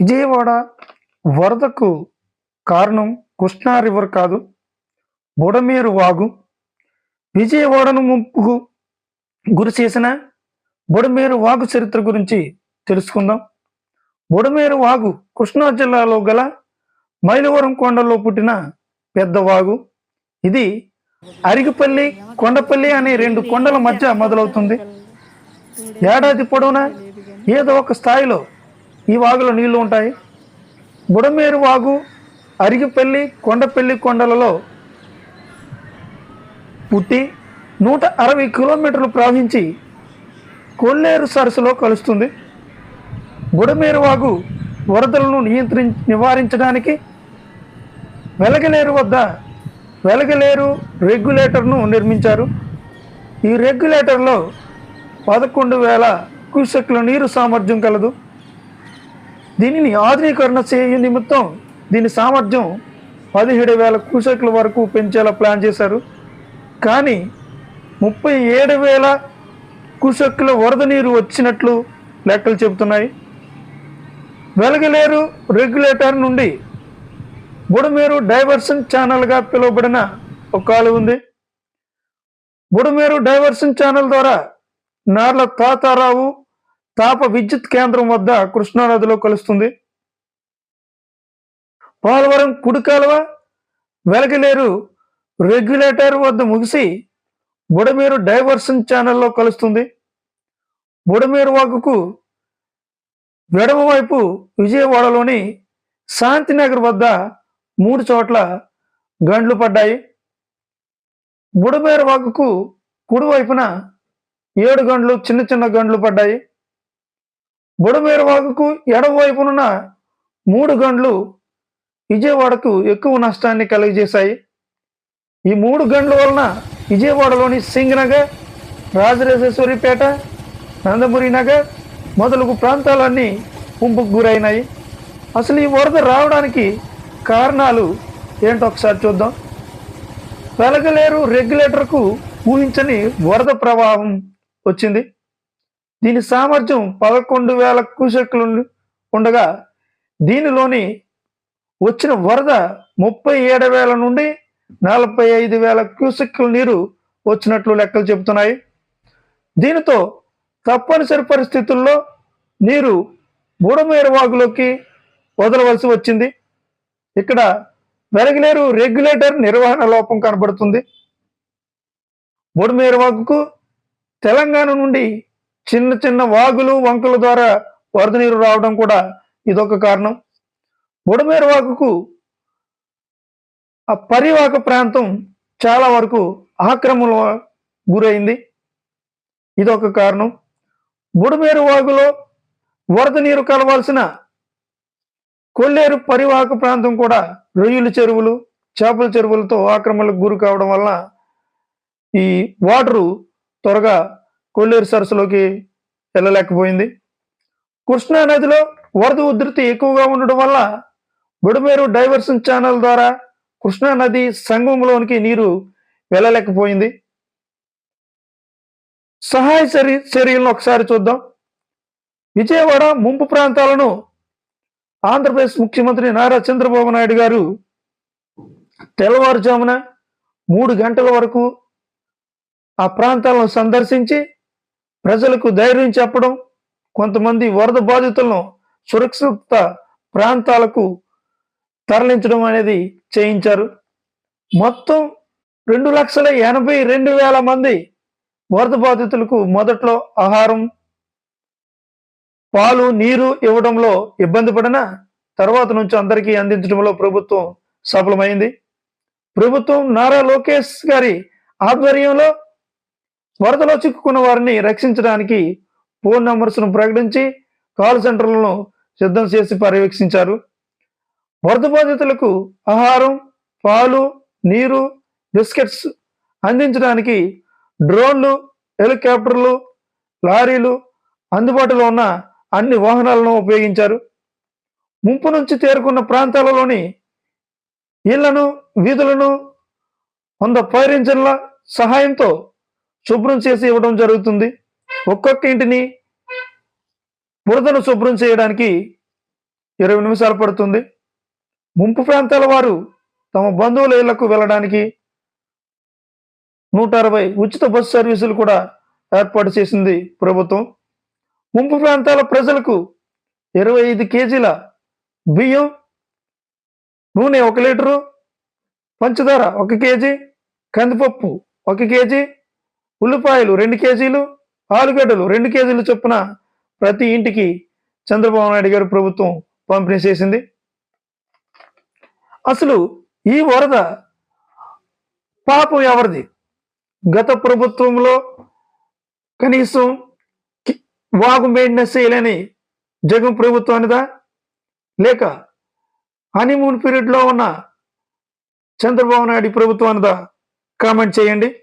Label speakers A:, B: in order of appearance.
A: విజయవాడ వరదకు కారణం కృష్ణా రివర్ కాదు బుడమేరు వాగు. విజయవాడను ముంపుకు గురి చేసిన బుడమేరు వాగు చరిత్ర గురించి తెలుసుకుందాం. బుడమేరు వాగు కృష్ణా జిల్లాలో గల మైలవరం కొండలో పుట్టిన పెద్ద వాగు. ఇది అరిగిపల్లి కొండపల్లి అనే రెండు కొండల మధ్య మొదలవుతుంది. ఏడాది పొడవునా ఏదో ఒక స్థాయిలో ఈ వాగులో నీళ్ళు ఉంటాయి. బుడమేరు వాగు అరిగిపల్లి కొండపల్లి కొండలలో పుట్టి నూట అరవై కిలోమీటర్లు ప్రవహించి కొల్లేరు సరస్సులో కలుస్తుంది. బుడమేరు వాగు వరదలను నియంత్రి నివారించడానికి వెలగలేరు వద్ద వెలగలేరు రెగ్యులేటర్ను నిర్మించారు. ఈ రెగ్యులేటర్లో పదకొండు వేల క్యూసెక్ల నీరు సామర్థ్యం కలదు. దీనిని ఆధునీకరణ చేయ నిమిత్తం దీని సామర్థ్యం పదిహేడు వేల క్యూసెక్ల వరకు పెంచేలా ప్లాన్ చేశారు. కానీ ముప్పై ఏడు వేల క్యూసెక్ల వరద నీరు వచ్చినట్లు లెక్కలు చెబుతున్నాయి. వెలగలేరు రెగ్యులేటర్ నుండి బుడమేరు డైవర్షన్ ఛానల్గా పిలువబడిన ఒక కాలు ఉంది. బుడమేరు డైవర్షన్ ఛానల్ ద్వారా నార్ల తాతారావు తాప విద్యుత్ కేంద్రం వద్ద కృష్ణానదిలో కలుస్తుంది. పోలవరం కుడి కాలువ వెలగలేరు రెగ్యులేటర్ వద్ద ముగిసి బుడమేరు డైవర్షన్ ఛానల్లో కలుస్తుంది. బుడమేరు వాగుకు వెడమవైపు విజయవాడలోని శాంతినగర్ వద్ద మూడు చోట్ల గండ్లు పడ్డాయి. బుడమేరు వాగుకు కుడివైపున ఏడు గండ్లు చిన్న చిన్న గండ్లు పడ్డాయి. బుడమేరు వాగుకు ఎడమవైపునున్న మూడు గండ్లు విజయవాడకు ఎక్కువ నష్టాన్ని కలిగజేశాయి. ఈ మూడు గండ్ల వలన విజయవాడలోని సింగనగర్ రాజరాజేశ్వరిపేట నందమూరి నగర్ మొదలగు ప్రాంతాలన్నీ ఉంపుకు గురైనాయి. అసలు ఈ వరద రావడానికి కారణాలు ఏంటో ఒకసారి చూద్దాం. వెలగలేరు రెగ్యులేటర్కు ఊహించని వరద ప్రవాహం వచ్చింది. దీని సామర్థ్యం పదకొండు వేల క్యూసెక్లు ఉండగా దీనిలోని వచ్చిన వరద ముప్పై ఏడు వేల నుండి నలభై ఐదు వేల క్యూసెక్ల నీరు వచ్చినట్లు లెక్కలు చెబుతున్నాయి. దీనితో తప్పనిసరి పరిస్థితుల్లో నీరు బుడమేరు వాగులోకి వదలవలసి వచ్చింది. ఇక్కడ వెరగలేరు రెగ్యులేటర్ నిర్వహణ లోపం కనబడుతుంది. బుడమేరు వాగుకు తెలంగాణ నుండి చిన్న చిన్న వాగులు వంకల ద్వారా వరద నీరు రావడం కూడా ఇదొక కారణం. బుడమేరు వాగుకు ఆ పరివాక ప్రాంతం చాలా వరకు ఆక్రమణ గురైంది. ఇదొక కారణం. బుడమేరు వాగులో వరద నీరు కలవాల్సిన కొల్లేరు పరివాహక ప్రాంతం కూడా రొయ్యల చెరువులు చేపల చెరువులతో ఆక్రమణలకు గురి కావడం వల్ల ఈ వాటరు త్వరగా కొల్లేరు సరస్సులోకి వెళ్ళలేకపోయింది. కృష్ణా నదిలో వరద ఉధృతి ఎక్కువగా ఉండడం వల్ల బుడమేరు డైవర్షన్ ఛానల్ ద్వారా కృష్ణా నది సంఘంలోనికి నీరు వెళ్ళలేకపోయింది. సహాయ చర్య చర్యలను ఒకసారి చూద్దాం. విజయవాడ ముంపు ప్రాంతాలను ఆంధ్రప్రదేశ్ ముఖ్యమంత్రి నారా చంద్రబాబు నాయుడు గారు తెల్లవారుజామున మూడు గంటల వరకు ఆ ప్రాంతాలను సందర్శించి ప్రజలకు ధైర్యం చెప్పడం కొంతమంది వరద బాధితులను సురక్షిత ప్రాంతాలకు తరలించడం అనేది చేయించారు. మొత్తం రెండు లక్షల ఎనభై రెండు వేల మంది వరద బాధితులకు మొదట్లో ఆహారం పాలు నీరు ఇవ్వడంలో ఇబ్బంది పడిన తర్వాత నుంచి అందరికీ అందించడంలో ప్రభుత్వం సఫలమైంది. ప్రభుత్వం నారా లోకేష్ గారి ఆధ్వర్యంలో వరదలో చిక్కుకున్న వారిని రక్షించడానికి ఫోన్ నంబర్స్ను ప్రకటించి కాల్ సెంటర్లను సిద్ధం చేసి పర్యవేక్షించారు. వరద బాధితులకు ఆహారం పాలు నీరు బిస్కెట్స్ అందించడానికి డ్రోన్లు హెలికాప్టర్లు లారీలు అందుబాటులో ఉన్న అన్ని వాహనాలను ఉపయోగించారు. ముంపు నుంచి తేరుకున్న ప్రాంతాలలోని ఇళ్ళను వీధులను వంద ఫైర్ ఇంజన్ల సహాయంతో శుభ్రం చేసి ఇవ్వడం జరుగుతుంది. ఒక్కొక్క ఇంటిని బురదను శుభ్రం చేయడానికి ఇరవై నిమిషాలు పడుతుంది. ముంపు ప్రాంతాల వారు తమ బంధువుల ఇళ్ళకు వెళ్ళడానికి నూట అరవై ఉచిత బస్సు సర్వీసులు కూడా ఏర్పాటు చేసింది ప్రభుత్వం. ముంపు ప్రాంతాల ప్రజలకు ఇరవై ఐదు కేజీల బియ్యం నూనె ఒక లీటరు పంచదార ఒక కేజీ కందిపప్పు ఒక కేజీ ఉల్లిపాయలు రెండు కేజీలు ఆలుగడ్డలు రెండు కేజీలు చొప్పున ప్రతి ఇంటికి చంద్రబాబు నాయుడు గారి ప్రభుత్వం పంపిణీ చేసింది. అసలు ఈ వరద పాపం ఎవరిది? గత ప్రభుత్వంలో కనీసం కి- వాగు మెయింటెనెన్స్ చేయలేని జగన్ ప్రభుత్వానిదా? లేక హనీమూన్ పీరియడ్లో ఉన్న చంద్రబాబు నాయుడు ప్రభుత్వానిదా? కామెంట్ చేయండి.